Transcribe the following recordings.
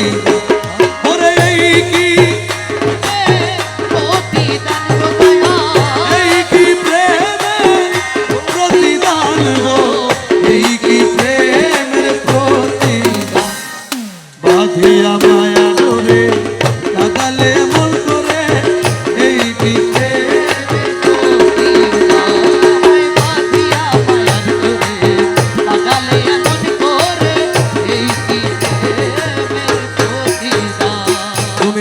嗯。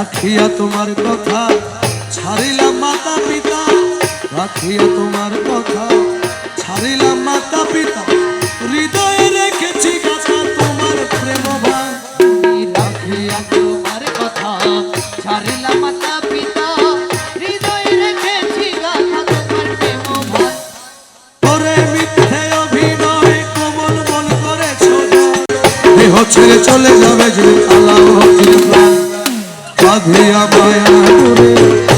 রাখিয়া তোমার কথা, ছাড়িলাম মাতা পিতা। রাখিয়া তোমার কথা, ছাড়িলাম মাতা পিতা। হৃদয়ে রেখেছি কথা, তোমার প্রেম ছেড়ে চলে যাবে যে আল্লাহ প্রাণ বাঁধিয়া মায়া ডোরে